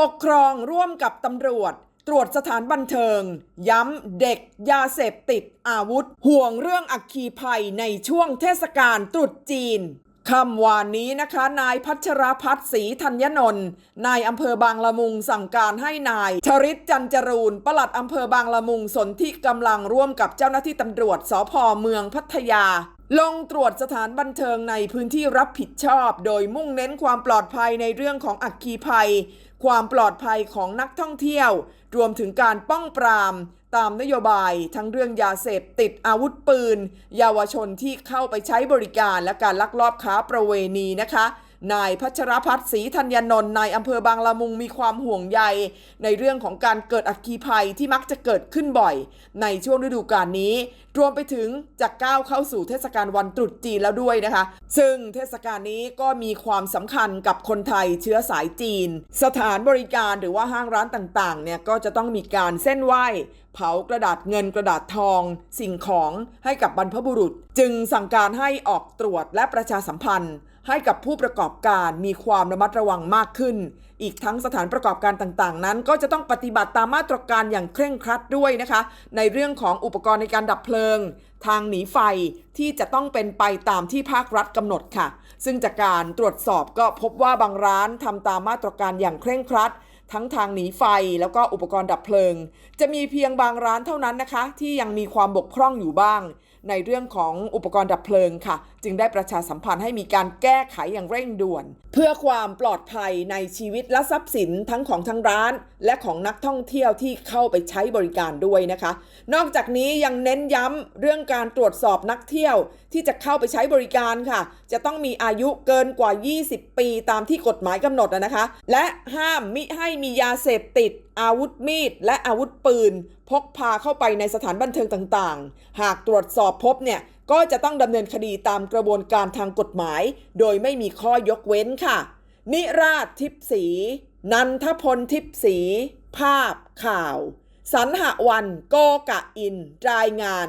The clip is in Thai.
ปกครองร่วมกับตำรวจ ตรวจสถานบันเทิง ย้ำเด็กยาเสพติดอาวุธ ห่วงเรื่องอักคีภัยในช่วงเทศกาลตรุษจีน ค่ำวานนี้นะคะ นายพัชรพัฒน์ศรีธัญนนท์นายอำเภอบางละมุงสั่งการให้นายชริตจันจรูนปลัดอำเภอบางละมุงสนที่กำลังร่วมกับเจ้าหน้าที่ตำรวจสพเมืองพัทยา ลงตรวจสถานบันเทิงในพื้นที่รับผิดชอบ โดยมุ่งเน้นความปลอดภัยในเรื่องของอัคคีภัย ความปลอดภัยของนักท่องเที่ยว รวมถึงการป้องปราม ตามนโยบายทั้งเรื่องยาเสพติดอาวุธปืน เยาวชนที่เข้าไปใช้บริการและการลักลอบค้าประเวณีนะคะ นายพัชรพัฒน์ศรีธัญนนท์นายอำเภอบางละมุงมีความห่วงใย ในเรื่องของการเกิดอัคคีภัยที่มักจะเกิดขึ้นบ่อย ในช่วงฤดูกาลนี้ รวมไปถึงจะกก้าวเข้าสู่เทศกาลวันตรุษจีนแล้วด้วยนะคะ ซึ่งเทศกาลนี้ก็มีความสำคัญกับคนไทยเชื้อสายจีน สถานบริการหรือว่าห้างร้านต่างๆเนี่ยก็จะต้องมีการเส้นไหว้เผากระดาษเงินกระดาษทอง สิ่งของให้กับบรรพบุรุษ จึงสั่งการให้ออกตรวจและประชาสัมพันธ์ ให้กับผู้ประกอบการมีความระมัดระวังมากขึ้น อีกทั้งสถานประกอบการต่างๆ นั้น ก็จะต้องปฏิบัติตามมาตรการอย่างเคร่งครัดด้วยนะคะ ในเรื่องของอุปกรณ์ในการดับเพลิง ทางหนีไฟที่จะต้องเป็นไปตามที่ภาครัฐกำหนดค่ะ ซึ่งจากการตรวจสอบก็พบว่าบางร้านทำตามมาตรการอย่างเคร่งครัด ทั้งทางหนีไฟแล้วก็อุปกรณ์ดับเพลิง จะมีเพียงบางร้านเท่านั้นนะคะ ที่ยังมีความบกพร่องอยู่บ้าง ในเรื่องของอุปกรณ์ดับเพลิงค่ะ จึงได้ประชาสัมพันธ์ให้มีการแก้ไขอย่างเร่งด่วน เพื่อความปลอดภัยในชีวิตและทรัพย์สินทั้งของทางร้าน และของนักท่องเที่ยวที่เข้าไปใช้บริการด้วยนะคะ นอกจากนี้ยังเน้นย้ำเรื่องการตรวจสอบนักเที่ยวที่จะเข้าไปใช้บริการค่ะ จะต้องมีอายุเกินกว่า 20 ปีตามที่กฎหมายกำหนดนะคะ และห้ามมิให้มียาเสพติด อาวุธมีด และอาวุธปืน พกพาเข้าไปในสถานบันเทิงต่างๆ หากตรวจสอบพบเนี่ยก็จะต้องดำเนินคดีตามกระบวนการทางกฎหมาย โดยไม่มีข้อยกเว้นค่ะ นิราชทิพสี นันทพลทิพสี ภาพข่าว สันหวันโกกะอิน รายงาน